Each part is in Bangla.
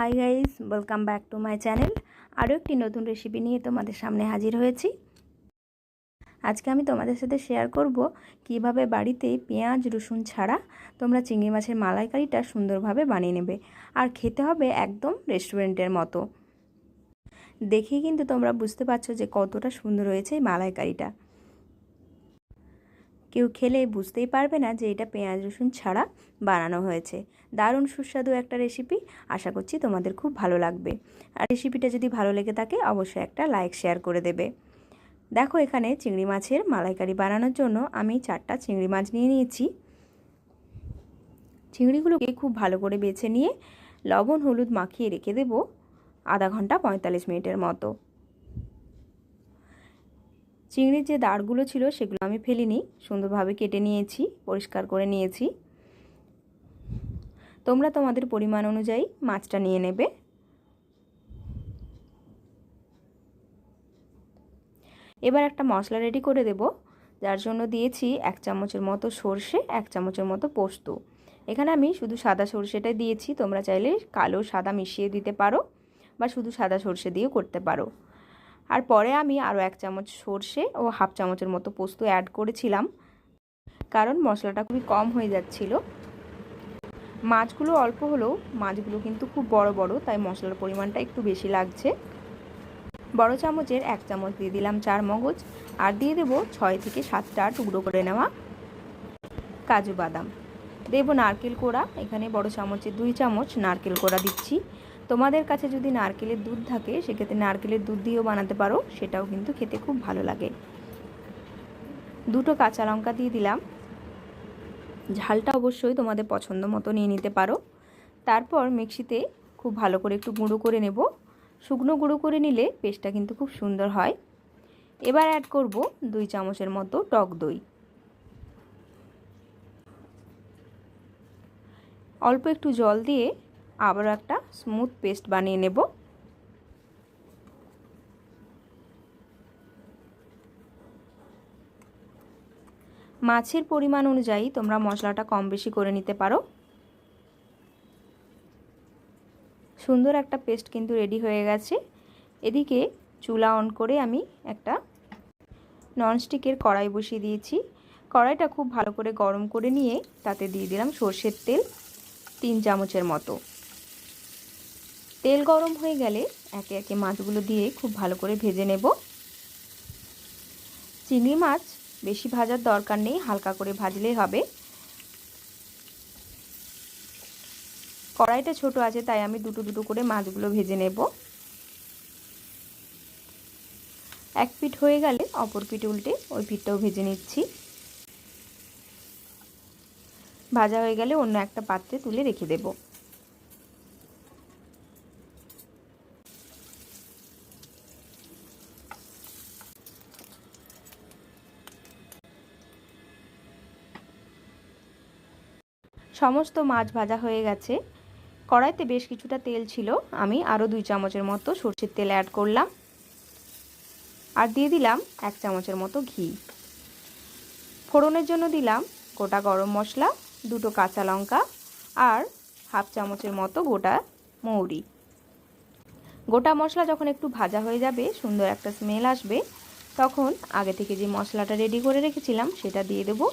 Hi guys welcome back to my channel আরও একটি নতুন রেসিপি নিয়ে তোমাদের সামনে হাজির হয়েছি। আজকে আমি তোমাদের সাথে শেয়ার করব কীভাবে বাড়িতে পেঁয়াজ, রসুন ছাড়া তোমরা চিংড়ি মাছের মালাইকারিটা সুন্দরভাবে বানিয়ে নেবে আর খেতে হবে একদম রেস্টুরেন্টের মতো। দেখেই কিন্তু তোমরা বুঝতে পারছ যে কতটা সুন্দর হয়েছে এই মালাইকারিটা। কেউ খেলে বুঝতেই পারবে না যে এটা পেঁয়াজ, রসুন ছাড়া বানানো হয়েছে। দারুণ সুস্বাদু একটা রেসিপি আশা করছি তোমাদের খুব ভালো লাগবে। আর রেসিপিটা যদি ভালো লেগে থাকে, অবশ্যই একটা লাইক শেয়ার করে দেবে। দেখো এখানে চিংড়ি মাছের মালাইকারি বানানোর জন্য আমি চারটা চিংড়ি মাছ নিয়ে নিয়েছি। চিংড়িগুলোকে খুব ভালো করে বেছে নিয়ে লবণ, হলুদ মাখিয়ে রেখে দেবো আধা ঘণ্টা পঁয়তাল্লিশ মিনিটের মতো। চিংড়ির যে দাঁড়গুলো ছিল সেগুলো আমি ফেলিনি, সুন্দরভাবে কেটে নিয়েছি, পরিষ্কার করে নিয়েছি। তোমরা তোমাদের পরিমাণ অনুযায়ী মাছটা নিয়ে নেবে। এবার একটা মশলা রেডি করে দেব, যার জন্য দিয়েছি এক চামচের মতো সর্ষে, এক চামচের মতো পোস্ত। এখানে আমি শুধু সাদা সর্ষেটাই দিয়েছি, তোমরা চাইলে কালো সাদা মিশিয়ে দিতে পারো বা শুধু সাদা সর্ষে দিয়েও করতে পারো। আর পরে আমি আরও এক চামচ সর্ষে ও হাফ চামচের মতো পোস্ত অ্যাড করেছিলাম। কারণ মশলাটা খুবই কম হয়ে যাচ্ছিল। মাছগুলো অল্প হলেও মাছগুলো কিন্তু খুব বড় বড়, তাই মশলার পরিমাণটা একটু বেশি লাগছে। বড় চামচের এক চামচ দিয়ে দিলাম চার মগজ আর দিয়ে দেবো ছয় থেকে সাতটা টুকরো করে নেওয়া কাজু বাদাম। দেব নারকেল কোড়া, এখানে বড় চামচের দুই চামচ নারকেল কোড়া দিচ্ছি। তোমাদের কাছে যদি নারকেলের দুধ থাকে, সেক্ষেত্রে নারকেলের দুধ দিয়েও বানাতে পারো, সেটাও কিন্তু খেতে খুব ভালো লাগে। দুটো কাঁচা লঙ্কা দিয়ে দিলাম। ঝালটা অবশ্যই তোমাদের পছন্দ মতো নিয়ে নিতে পারো। তারপর মিক্সিতে খুব ভালো করে একটু গুঁড়ো করে নেব। শুকনো গুঁড়ো করে নিলে পেস্টটা কিন্তু খুব সুন্দর হয়। এবার অ্যাড করব দুই চামচের মতো টক দই। অল্প একটু জল দিয়ে আবার একটা স্মুথ পেস্ট বানিয়ে নেব। মাছের পরিমাণ অনুযায়ী তোমরা মশলাটা কম বেশি করে নিতে পারো। সুন্দর একটা পেস্ট কিন্তু রেডি হয়ে গেছে। এদিকে চুলা অন করে আমি একটা ননস্টিকের কড়াই বসিয়ে দিয়েছি। কড়াইটা খুব ভালো করে গরম করে নিয়ে তাতে দিয়ে দিলাম সর্ষের তেল তিন চামচের মতো। তেল গরম হয়ে গেলে একে একে মাছগুলো দিয়ে খুব ভালো করে ভেজে নেব। চিংড়ি মাছ বেশি ভাজার দরকার নেই, হালকা করে ভাজলেই হবে। কড়াইটা ছোট আছে, তাই আমি দুটো দুটো করে মাছগুলো ভেজে নেব। এক পিঠ হয়ে গেলে অপর পিঠ উল্টে ওই পিঠটাও ভেজে নিচ্ছি। ভাজা হয়ে গেলে অন্য একটা পাত্রে তুলে রেখে দেবো। সমস্ত মাছ ভাজা হয়ে গেছে। কড়াইতে বেশ কিছুটা তেল ছিল। আমি আরও দুই চামচের মতো সর্ষের তেল অ্যাড করলাম। আর দিয়ে দিলাম এক চামচের মতো ঘি। ফোড়নের জন্য দিলাম গোটা গরম মশলা, দুটো কাঁচা লঙ্কা আর হাফ চামচের মতো গোটা মৌরি। গোটা মশলা যখন একটু ভাজা হয়ে যাবে, সুন্দর একটা স্মেল আসবে, তখন আগে থেকে যে মশলাটা রেডি করে রেখেছিলাম, সেটা দিয়ে দেবো।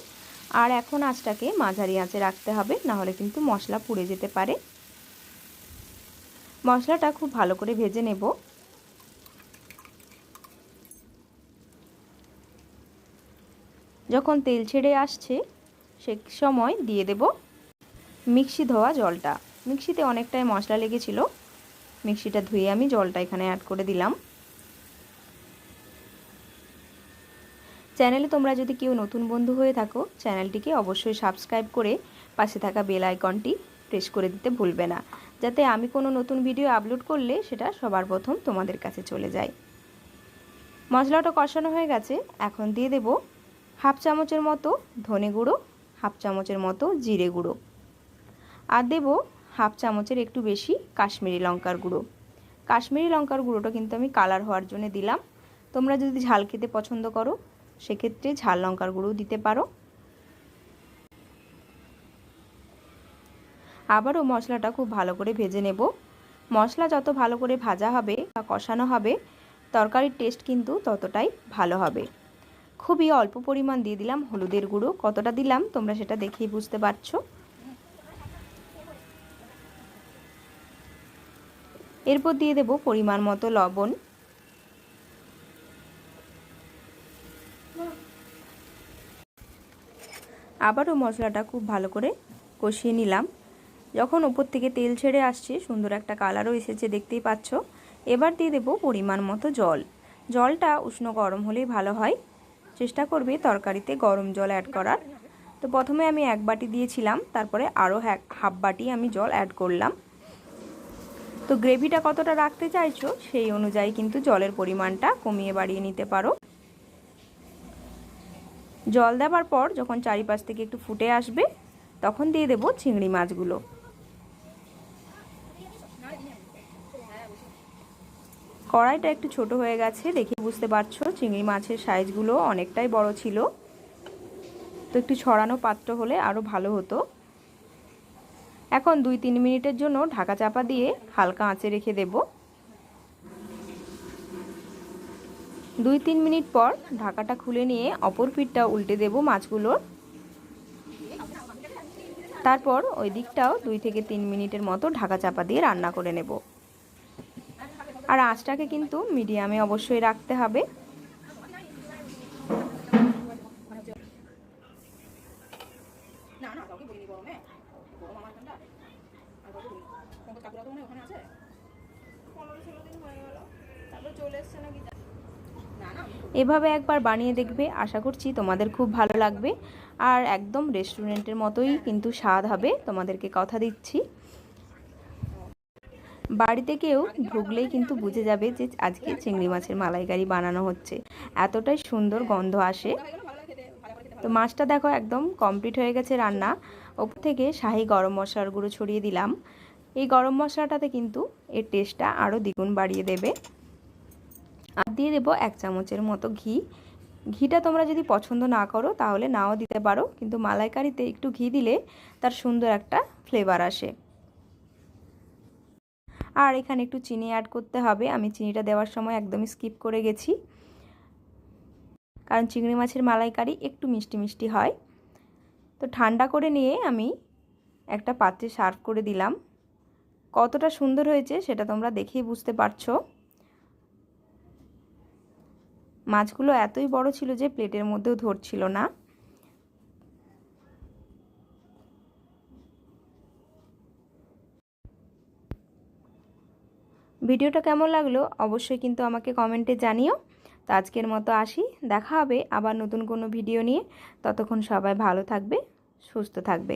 আর এখন আঁচটাকে মাঝারি আঁচে রাখতে হবে, নাহলে কিন্তু মশলা পুড়ে যেতে পারে। মশলাটা খুব ভালো করে ভেজে নেব। যখন তেল ছেড়ে আসছে, সে সময় দিয়ে দেব মিক্সি ধোয়া জলটা। মিক্সিতে অনেকটাই মশলা লেগেছিল। মিক্সিটা ধুয়ে আমি জলটা এখানে অ্যাড করে দিলাম। চ্যানেলে তোমরা যদি কেউ নতুন বন্ধু হয়ে থাকো, চ্যানেলটিকে অবশ্যই সাবস্ক্রাইব করে পাশে থাকা বেল আইকনটি প্রেস করে দিতে ভুলবে না, যাতে আমি কোনো নতুন ভিডিও আপলোড করলে সেটা সবার প্রথম তোমাদের কাছে চলে যায়। মশলাটা কষানো হয়ে গেছে, এখন দিয়ে দেব হাফ চামচের মতো ধনে গুঁড়ো, হাফ চামচের মতো জিরে গুঁড়ো, আর দেব হাফ চামচের একটু বেশি কাশ্মীরি লঙ্কার গুঁড়ো। কাশ্মীরি লঙ্কার গুঁড়োটা কিন্তু আমি কালার হওয়ার জন্য দিলাম। তোমরা যদি ঝাল খেতে পছন্দ করো সেক্ষেত্রে ঝাল লঙ্কার গুঁড়ো দিতে পারো। আবারও মশলাটা খুব ভালো করে ভেজে নেব। মশলা যত ভালো করে ভাজা হবে বা কষানো হবে, তরকারির টেস্ট কিন্তু ততটাই ভালো হবে। খুবই অল্প পরিমাণ দিয়ে দিলাম হলুদের গুঁড়ো। কতটা দিলাম তোমরা সেটা দেখেই বুঝতে পারছ। এরপর দিয়ে দেব পরিমাণ মতো লবণ। আবারও মশলাটা খুব ভালো করে কষিয়ে নিলাম। যখন ওপর থেকে তেল ছেড়ে আসছে, সুন্দর একটা কালারও এসেছে, দেখতেই পাচ্ছ। এবার দিয়ে দেবো পরিমাণ মতো জল। জলটা উষ্ণ গরম হলেই ভালো হয়। চেষ্টা করবে তরকারিতে গরম জল অ্যাড করার। তো প্রথমে আমি এক বাটি দিয়েছিলাম, তারপরে আরও হাফ বাটি আমি জল অ্যাড করলাম। তো গ্রেভিটা কতটা রাখতে চাইছো, সেই অনুযায়ী কিন্তু জলের পরিমাণটা কমিয়ে বাড়িয়ে নিতে পারো। জল দেওয়ার পর যখন চারিপাশ থেকে একটু ফুটে আসবে, তখন দিয়ে দেবো চিংড়ি মাছগুলো। কড়াইটা একটু ছোট হয়ে গেছে, দেখে বুঝতে পারছ চিংড়ি মাছের সাইজগুলো অনেকটাই বড় ছিল। তো একটু ছড়ানো পাত্র হলে আরও ভালো হতো। এখন দুই তিন মিনিটের জন্য ঢাকা চাপা দিয়ে হালকা আঁচে রেখে দেব। দুই তিন মিনিট পর ঢাকাটা খুলে নিয়ে অপর পিঠটা উল্টে দেব মাছগুলোর তারপর ওই দিকটাও দুই থেকে তিন মিনিটের মতো ঢাকা চাপা দিয়ে রান্না করে নেব। আর আঁচটাকে কিন্তু মিডিয়ামে অবশ্যই রাখতে হবে। এভাবে একবার বানিয়ে দেখবে, আশা করছি তোমাদের খুব ভালো লাগবে। আর একদম রেস্টুরেন্টের মতোই কিন্তু স্বাদ হবে, তোমাদেরকে কথা দিচ্ছি। বাড়িতে কেউ ঢুকলেই কিন্তু বুঝে যাবে যে আজকে চিংড়ি মাছের মালাইকারি বানানো হচ্ছে। এতটাই সুন্দর গন্ধ আসে। তো মাছটা দেখো একদম কমপ্লিট হয়ে গেছে রান্না। ওপর থেকে শাহি গরম মশলার গুঁড়ো ছড়িয়ে দিলাম। এই গরম মশলাটাতে কিন্তু এর টেস্টটা আরও দ্বিগুণ বাড়িয়ে দেবে। আর দিয়ে দেবো এক চামচের মতো ঘি। ঘিটা তোমরা যদি পছন্দ না করো, তাহলে নাও দিতে পারো। কিন্তু মালাইকারিতে একটু ঘি দিলে তার সুন্দর একটা ফ্লেভার আসে। আর এখানে একটু চিনি অ্যাড করতে হবে। আমি চিনিটা দেওয়ার সময় একদমই স্কিপ করে গেছি। কারণ চিংড়ি মাছের মালাইকারি একটু মিষ্টি মিষ্টি হয়। তো ঠান্ডা করে নিয়ে আমি একটা পাত্রে সার্ভ করে দিলাম। কতটা সুন্দর হয়েছে সেটা তোমরা দেখেই বুঝতে পারছ। মাছগুলো এতই বড় ছিল যে প্লেটের মধ্যেও ধরছিল না। ভিডিওটা কেমন লাগল অবশ্যই কিন্তু আমাকে কমেন্টে জানিও। তো আজকের মতো আসি, দেখা হবে আবার নতুন কোনো ভিডিও নিয়ে। ততক্ষণ সবাই ভালো থাকবে, সুস্থ থাকবে।